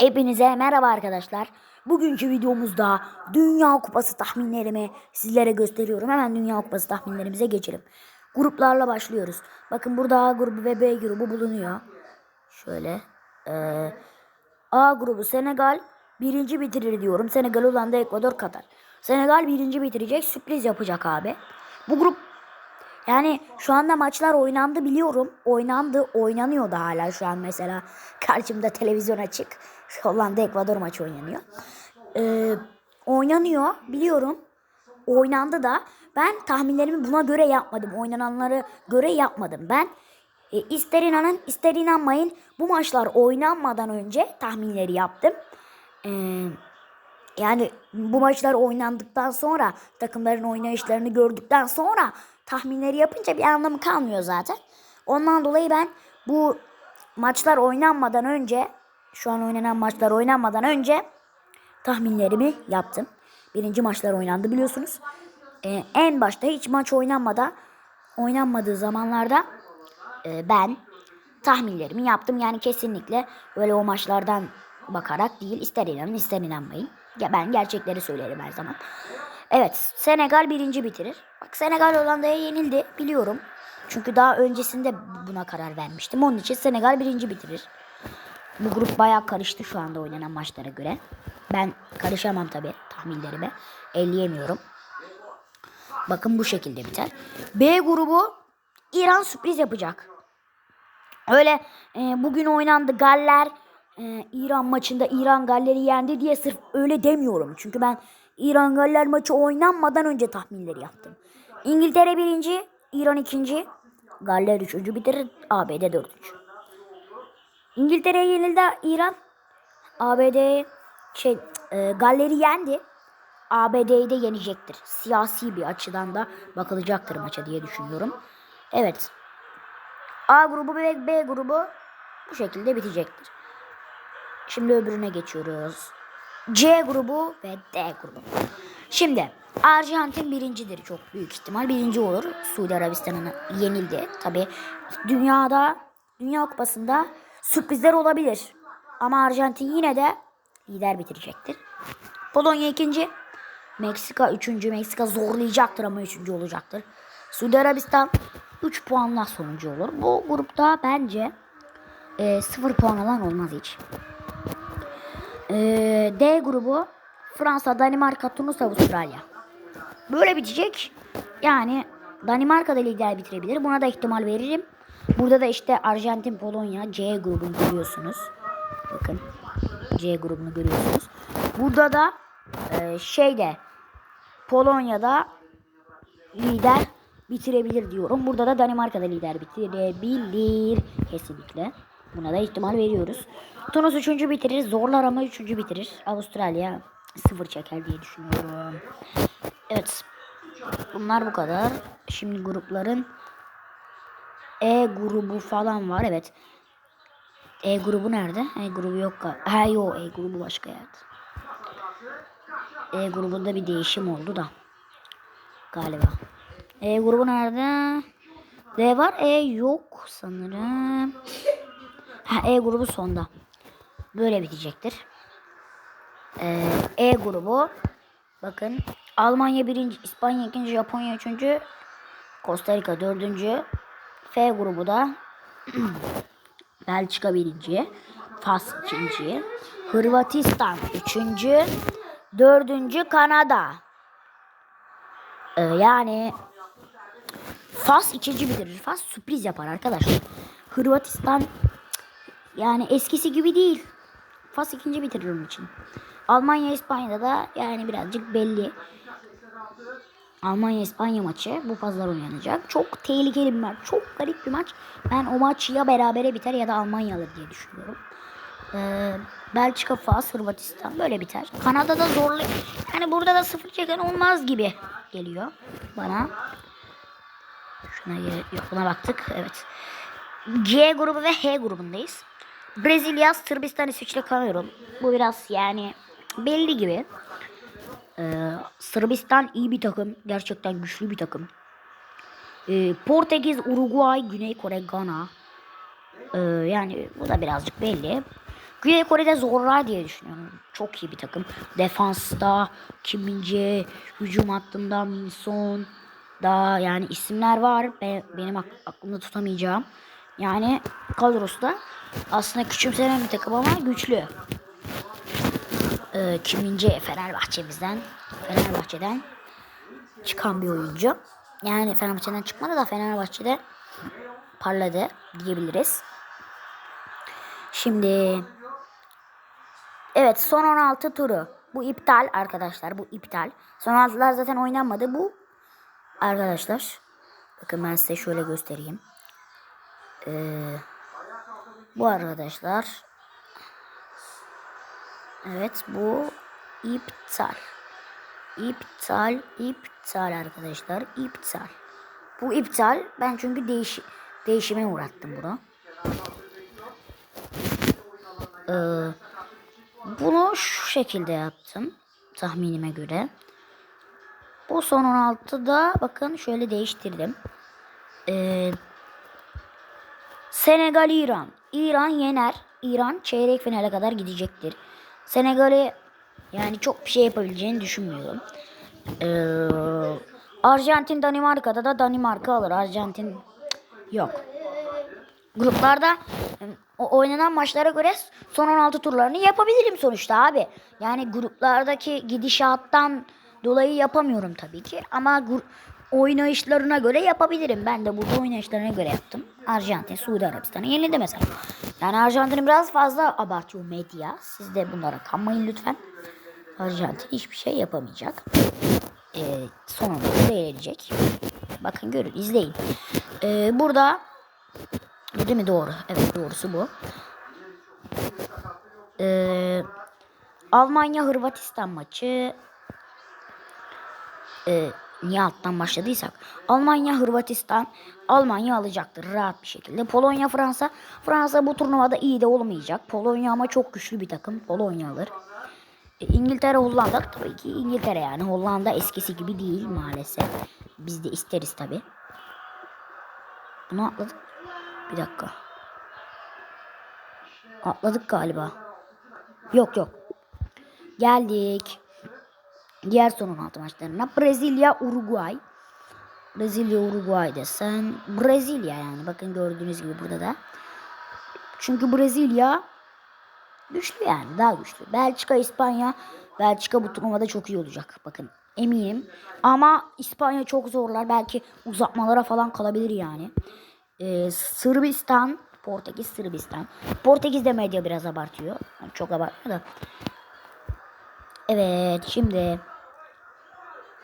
Hepinize merhaba arkadaşlar. Bugünkü videomuzda Dünya Kupası tahminlerimi sizlere gösteriyorum. Hemen Dünya Kupası tahminlerimize geçelim. Gruplarla başlıyoruz. Bakın burada A grubu ve B grubu bulunuyor. Şöyle. eee, A grubu Senegal birinci bitirir diyorum. Senegal, Hollanda, Ekvador, Katar. Senegal birinci bitirecek. Sürpriz yapacak abi. Bu grup yani şu anda maçlar oynandı biliyorum. Oynandı, oynanıyor da hala şu an mesela. Karşımda televizyon açık. Hollanda Ekvador maçı oynanıyor. Ee, oynanıyor biliyorum. Oynandı da ben tahminlerimi buna göre yapmadım. Oynananları göre yapmadım. Ben e, ister inanın ister inanmayın bu maçlar oynanmadan önce tahminleri yaptım. Ee, yani bu maçlar oynandıktan sonra takımların oynayışlarını gördükten sonra tahminleri yapınca bir anlamı kalmıyor zaten. Ondan dolayı ben bu maçlar oynanmadan önce şu an oynanan maçlar oynanmadan önce tahminlerimi yaptım. Birinci maçlar oynandı biliyorsunuz. Ee, en başta hiç maç oynanmadan oynanmadığı zamanlarda e, ben tahminlerimi yaptım. Yani kesinlikle böyle o maçlardan bakarak değil. ister inanın ister inanmayın. Ben gerçekleri söylerim her zaman. Evet Senegal birinci bitirir. Bak Senegal Hollanda'ya yenildi biliyorum. Çünkü daha öncesinde buna karar vermiştim. Onun için Senegal birinci bitirir. Bu grup bayağı karıştı şu anda oynanan maçlara göre. Ben karışamam tabi tahminlerime. Elleyemiyorum. Bakın bu şekilde biter. B grubu İran sürpriz yapacak. Öyle e, bugün oynandı Galler e, İran maçında İran Galler'i yendi diye sırf öyle demiyorum. Çünkü ben İran Galler maçı oynanmadan önce tahminleri yaptım. İngiltere birinci, İran ikinci, Galler üçüncü bitirir, ABD dördüncü. İngiltere'ye yenildi İran. ABD şey e, Galler'i yendi. ABD'yi de yenecektir. Siyasi bir açıdan da bakılacaktır maça diye düşünüyorum. Evet. A grubu ve B grubu bu şekilde bitecektir. Şimdi öbürüne geçiyoruz. C grubu ve D grubu. Şimdi Arjantin birincidir çok büyük ihtimal. Birinci olur. Suudi Arabistan'ın yenildi. Tabi dünyada Dünya Kupası'nda sürprizler olabilir. Ama Arjantin yine de lider bitirecektir. Polonya ikinci. Meksika üçüncü. Meksika zorlayacaktır ama üçüncü olacaktır. Suudi Arabistan 3 puanla sonuncu olur. Bu grupta bence e, 0 puan alan olmaz hiç. E, D grubu Fransa, Danimarka, Tunus, Avustralya. Böyle bitecek. Yani Danimarka da lider bitirebilir. Buna da ihtimal veririm. Burada da işte Arjantin, Polonya C grubunu görüyorsunuz. Bakın C grubunu görüyorsunuz. Burada da e, şeyde Polonya'da lider bitirebilir diyorum. Burada da Danimarka'da lider bitirebilir kesinlikle. Buna da ihtimal veriyoruz. Tunus 3. bitirir. Zorlar ama 3. bitirir. Avustralya 0 çeker diye düşünüyorum. Evet. Bunlar bu kadar. Şimdi grupların E grubu falan var. Evet. E grubu nerede? E grubu yok. gal- Ha yok. E grubu başka yerde. E grubunda bir değişim oldu da. Galiba. E grubu nerede? D var. E yok sanırım. Ha, e grubu sonda. Böyle bitecektir. Ee, e grubu. Bakın. Almanya birinci, İspanya ikinci, Japonya üçüncü, Costa Rica dördüncü. F grubu da Belçika birinci, Fas ikinci, Hırvatistan üçüncü, dördüncü Kanada. Ee, yani Fas ikinci bitirir. Fas sürpriz yapar arkadaşlar. Hırvatistan yani eskisi gibi değil. Fas ikinci bitirir onun için. Almanya İspanya'da da yani birazcık belli. Almanya İspanya maçı bu pazar oynanacak. Çok tehlikeli bir maç. Çok garip bir maç. Ben o maç ya berabere biter ya da Almanya alır diye düşünüyorum. Ee, Belçika, Fas, Hırvatistan böyle biter. Kanada'da zorlu. Yani burada da sıfır çeken olmaz gibi geliyor bana. Şuna yok buna baktık. Evet. C grubu ve H grubundayız. Brezilya, Sırbistan, İsviçre, Kamerun. Bu biraz yani belli gibi. Ee, Sırbistan iyi bir takım. Gerçekten güçlü bir takım. Ee, Portekiz, Uruguay, Güney Kore, Gana. Ee, yani bu da birazcık belli. Güney Kore'de zorlar diye düşünüyorum. Çok iyi bir takım. Defansta Kim Min-jae, hücum hattında Min Son da yani isimler var. Be- benim ak- aklımda tutamayacağım. Yani kadrosu da aslında küçümsenen bir takım ama güçlü. Ee, Kim Min-jae Fenerbahçe'mizden, Fenerbahçe'den çıkan bir oyuncu. Yani Fenerbahçe'den çıkmadı da Fenerbahçe'de parladı diyebiliriz. Şimdi evet son 16 turu. Bu iptal arkadaşlar. Bu iptal. Son 16'lar zaten oynanmadı. Bu arkadaşlar. Bakın ben size şöyle göstereyim. Ee, bu arkadaşlar. Evet bu iptal. İptal, iptal arkadaşlar. iptal. Bu iptal. Ben çünkü değiş değişime uğrattım bunu. Ee, bunu şu şekilde yaptım. Tahminime göre. Bu son 16'da bakın şöyle değiştirdim. Ee, Senegal İran. İran yener. İran çeyrek finale kadar gidecektir. Senegal'i yani çok bir şey yapabileceğini düşünmüyorum. Ee, Arjantin Danimarka'da da Danimarka alır. Arjantin yok. Gruplarda o oynanan maçlara göre son 16 turlarını yapabilirim sonuçta abi. Yani gruplardaki gidişattan dolayı yapamıyorum tabii ki. Ama oynayışlarına göre yapabilirim. Ben de burada oynayışlarına göre yaptım. Arjantin, Suudi Arabistan'ı yenildi mesela. Yani Arjantin'i biraz fazla abartıyor medya. Siz de bunlara kanmayın lütfen. Arjantin hiçbir şey yapamayacak. Ee, sonunda da eğlenecek. Bakın görün izleyin. Ee, burada bu değil mi doğru? Evet doğrusu bu. Ee, Almanya Hırvatistan maçı ee, niye alttan başladıysak Almanya Hırvatistan Almanya alacaktır rahat bir şekilde. Polonya Fransa Fransa bu turnuvada iyi de olmayacak. Polonya ama çok güçlü bir takım. Polonya alır. E, İngiltere Hollanda tabii ki İngiltere yani Hollanda eskisi gibi değil maalesef. Biz de isteriz tabii. Bunu atladık. Bir dakika. Atladık galiba. Yok yok. Geldik. Diğer son 16 maçlarına. Brezilya, Uruguay. Brezilya, Uruguay desen. Brezilya yani. Bakın gördüğünüz gibi burada da. Çünkü Brezilya güçlü yani. Daha güçlü. Belçika, İspanya. Belçika bu turnuvada çok iyi olacak. Bakın eminim. Ama İspanya çok zorlar. Belki uzatmalara falan kalabilir yani. Ee, Sırbistan, Portekiz, Sırbistan. Portekiz'de medya biraz abartıyor. Çok abartmıyor da. Evet şimdi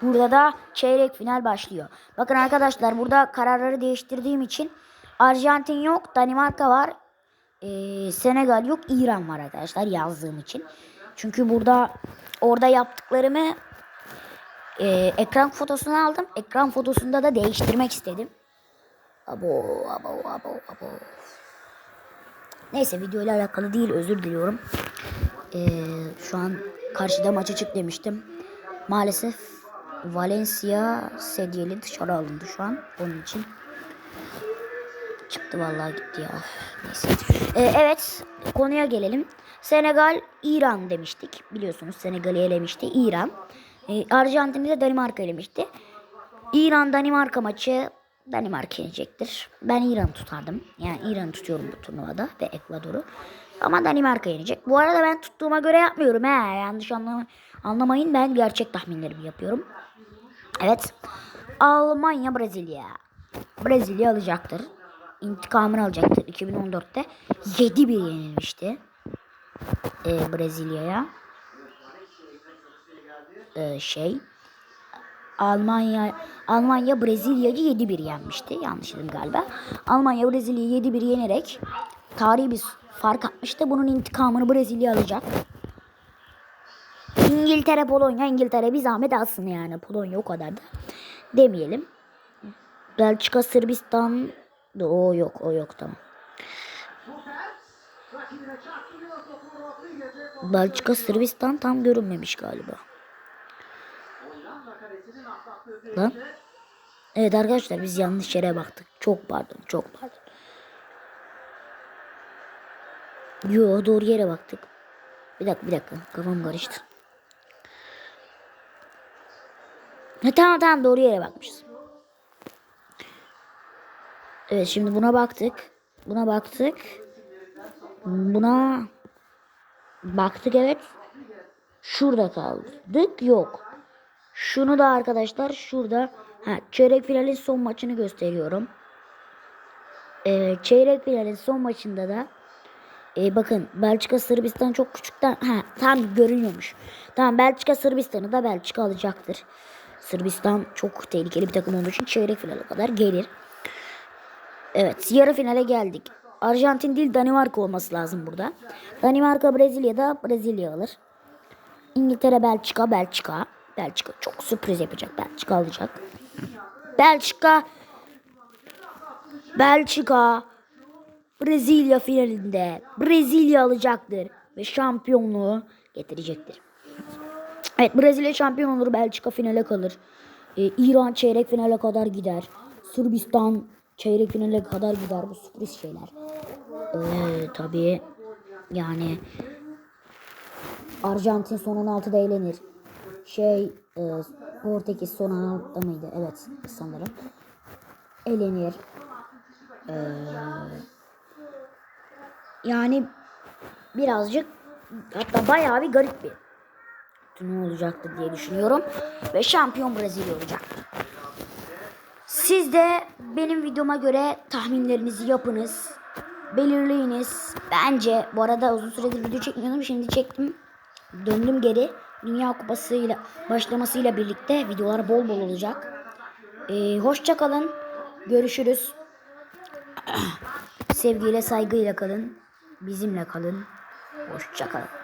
burada da çeyrek final başlıyor. Bakın arkadaşlar burada kararları değiştirdiğim için Arjantin yok, Danimarka var. Ee, Senegal yok, İran var arkadaşlar yazdığım için. Çünkü burada orada yaptıklarımı e, ekran fotosunu aldım. Ekran fotosunda da değiştirmek istedim. Abo, abo, abo, abo. Neyse videoyla alakalı değil özür diliyorum. Ee, şu an karşıda maç açık demiştim. Maalesef Valencia sedyeli dışarı alındı şu an. Onun için çıktı vallahi gitti ya. Neyse. Ee, evet konuya gelelim. Senegal İran demiştik. Biliyorsunuz Senegal'i elemişti İran. Ee, Arjantin'i de Danimarka elemişti. İran Danimarka maçı Danimarka yenecektir. Ben İran'ı tutardım. Yani İran'ı tutuyorum bu turnuvada ve Ekvador'u. Ama Danimarka yenecek. Bu arada ben tuttuğuma göre yapmıyorum. He. Yanlış anlama, anlamayın. Ben gerçek tahminlerimi yapıyorum. Evet. Almanya Brezilya. Brezilya alacaktır. İntikamını alacaktır. 2014'te 7-1 yenilmişti. Ee, Brezilya'ya. Ee, şey. Almanya Almanya Brezilya'yı 7-1 yenmişti. Yanlış dedim galiba. Almanya Brezilya'yı 7-1 yenerek tarihi bir fark atmıştı. Bunun intikamını Brezilya alacak. İngiltere Polonya İngiltere bir zahmet alsın yani. Polonya o kadar da demeyelim. Belçika Sırbistan o yok o yok tamam. Belçika Sırbistan tam görünmemiş galiba. Lan. Evet arkadaşlar biz yanlış yere baktık. Çok pardon çok pardon. Yo doğru yere baktık. Bir dakika bir dakika kafam karıştı. Ha, tamam tamam doğru yere bakmışız. Evet şimdi buna baktık. Buna baktık. Buna baktık evet. Şurada kaldık. Yok. Şunu da arkadaşlar şurada ha, çeyrek finalin son maçını gösteriyorum. Ee, çeyrek finalin son maçında da e, bakın Belçika Sırbistan çok küçükten ha tam görünüyormuş. Tamam Belçika Sırbistan'ı da Belçika alacaktır. Sırbistan çok tehlikeli bir takım olduğu için çeyrek finale kadar gelir. Evet yarı finale geldik. Arjantin değil Danimarka olması lazım burada. Danimarka Brezilya'da Brezilya alır. İngiltere Belçika Belçika. Belçika çok sürpriz yapacak. Belçika alacak. Belçika Belçika Brezilya finalinde Brezilya alacaktır ve şampiyonluğu getirecektir. Evet Brezilya şampiyon olur. Belçika finale kalır. Ee, İran çeyrek finale kadar gider. Sırbistan çeyrek finale kadar gider. Bu sürpriz şeyler. Ee, tabii yani Arjantin son 16'da eğlenir. Şey e, Portekiz son 16'da mıydı? Evet sanırım. Elenir. Ee, yani birazcık hatta bayağı bir garip bir turnuva olacaktır diye düşünüyorum. Ve şampiyon Brezilya olacaktır. Siz de benim videoma göre tahminlerinizi yapınız. Belirleyiniz. Bence bu arada uzun süredir video çekmiyordum. Şimdi çektim. Döndüm geri. Dünya Kupası'yla başlamasıyla birlikte videolar bol bol olacak. Ee, hoşça kalın. Görüşürüz. Sevgiyle saygıyla kalın. Bizimle kalın. Hoşça kalın.